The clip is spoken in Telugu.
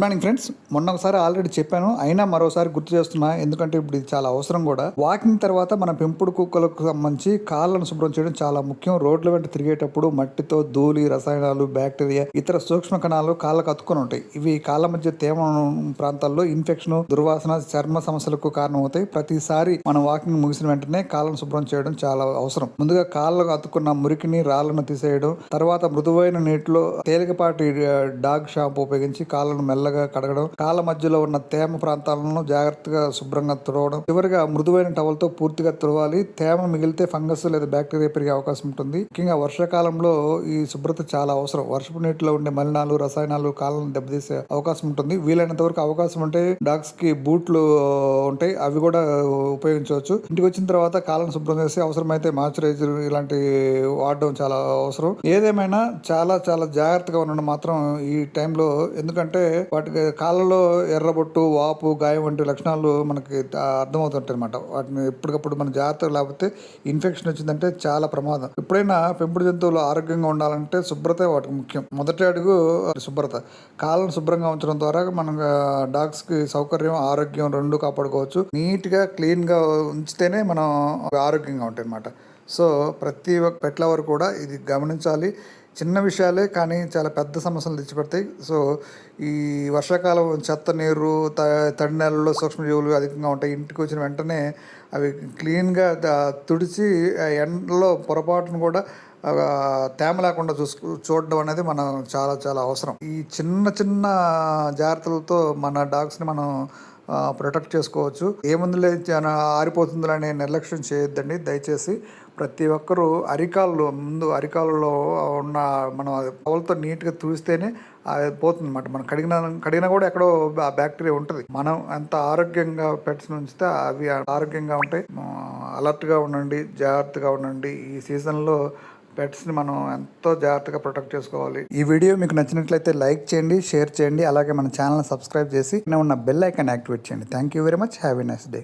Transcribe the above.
మార్నింగ్ ఫ్రెండ్స్ మొన్న ఒకసారి ఆల్రెడీ చెప్పాను అయినా మరోసారి గుర్తు చేస్తున్నా ఎందుకంటే ఇప్పుడు ఇది చాలా అవసరం కూడా. వాకింగ్ తర్వాత మన పెంపుడు కుక్కలకు సంబంధించి కాళ్ళను శుభ్రం చేయడం చాలా ముఖ్యం. రోడ్ల వెంట తిరిగేటప్పుడు మట్టితో ధూళి రసాయనాలు బ్యాక్టీరియా ఇతర సూక్ష్మ కణాలు కాళ్ళకు అతుక్కొని ఉంటాయి. ఇవి కాళ్ళ మధ్య తేమ ప్రాంతాల్లో ఇన్ఫెక్షన్ దుర్వాసన చర్మ సమస్యలకు కారణమవుతాయి. ప్రతిసారి మనం వాకింగ్ ముగిసిన వెంటనే కాళ్ళను శుభ్రం చేయడం చాలా అవసరం. ముందుగా కాళ్ళకు అతుక్కున్న మురికిని రాళ్ళను తీసేయడం తర్వాత మృదువైన నీటిలో తేలికపాటి డాగ్ షాంపూ ఉపయోగించి కాళ్ళను మెల్ల చల్లగా కడగడం కాళ్ళ మధ్యలో ఉన్న తేమ ప్రాంతాలను జాగ్రత్తగా శుభ్రంగా తుడవడం. చివరిగా మృదువైన టవల్తో పూర్తిగా తుడవాలి. తేమ మిగిలితే ఫంగస్ లేదా బ్యాక్టీరియా పెరిగే అవకాశం ఉంటుంది. ముఖ్యంగా వర్షాకాలంలో ఈ శుభ్రత చాలా అవసరం. వర్షపు నీటిలో ఉండే మలినాలు రసాయనాలు కాళ్ళను దెబ్బతీసే అవకాశం ఉంటుంది. వీలైనంత వరకు అవకాశం ఉంటే డాగ్స్కి బూట్లు ఉంటాయి. అవి కూడా ఉపయోగించవచ్చు. ఇంటికి వచ్చిన తర్వాత కాళ్ళను శుభ్రం చేసి అవసరమైతే మాయిశ్చరైజర్ ఇలాంటి వాడడం చాలా అవసరం. ఏదేమైనా చాలా చాలా జాగ్రత్తగా ఉండడం మాత్రం ఈ టైంలో. ఎందుకంటే వాటికి కాళ్ళలో ఎర్రబొట్టు వాపు గాయం వంటి లక్షణాలు మనకి అర్థమవుతుంటాయి అనమాట వాటిని ఎప్పటికప్పుడు మన జాగ్రత్తగా లేకపోతే ఇన్ఫెక్షన్ వచ్చిందంటే చాలా ప్రమాదం. ఎప్పుడైనా పెంపుడు జంతువులు ఆరోగ్యంగా ఉండాలంటే శుభ్రత వాటికి ముఖ్యం. మొదటి అడుగు శుభ్రత. కాళ్ళను శుభ్రంగా ఉంచడం ద్వారా మన డాగ్స్కి సౌకర్యం ఆరోగ్యం రెండు కాపాడుకోవచ్చు. నీట్గా క్లీన్గా ఉంచితేనే మనం ఆరోగ్యంగా ఉంటాయి అన్నమాట సో ప్రతి ఒక్క పెట్ల వారు కూడా ఇది గమనించాలి. చిన్న విషయాలే కానీ చాలా పెద్ద సమస్యలు తెచ్చిపెడతాయి. సో ఈ వర్షాకాలం చెత్త నీరు త తడి నేలల్లో సూక్ష్మజీవులు అధికంగా ఉంటాయి. ఇంటికి వచ్చిన వెంటనే అవి క్లీన్గా తుడిచి ఆ ఎండలో పొరపాటును కూడా తేమ లేకుండా చూసుకు చూడడం అనేది మనం చాలా చాలా అవసరం. ఈ చిన్న చిన్న జాగ్రత్తలతో మన డాగ్స్ని మనం ప్రొటెక్ట్ చేసుకోవచ్చు. ఏముందులే లేదు ఆరిపోతుందిలే అనే నిర్లక్ష్యం చేయొద్దండి. దయచేసి ప్రతి ఒక్కరూ అరికాళ్ళు ముందు అరికాళ్ళలో ఉన్న మనం టవల్తో నీట్గా తూస్తేనే అది పోతుంది అనమాట మనం కడిగిన కడిగినా కూడా ఎక్కడో ఆ బ్యాక్టీరియా ఉంటుంది. మనం ఎంత ఆరోగ్యంగా పెట్స్ ఉంచితే అవి ఆరోగ్యంగా ఉంటాయి. అలర్ట్గా ఉండండి జాగ్రత్తగా ఉండండి. ఈ సీజన్లో పెట్స్ని మనం ఎంతో జాగ్రత్తగా ప్రొటెక్ట్ చేసుకోవాలి. ఈ వీడియో మీకు నచ్చినట్లయితే లైక్ చేయండి షేర్ చేయండి అలాగే మన ఛానల్ సబ్స్క్రైబ్ చేసి ఉన్న బెల్ ఐకాన్ యాక్టివేట్ చేయండి. Thank you very much have a nice day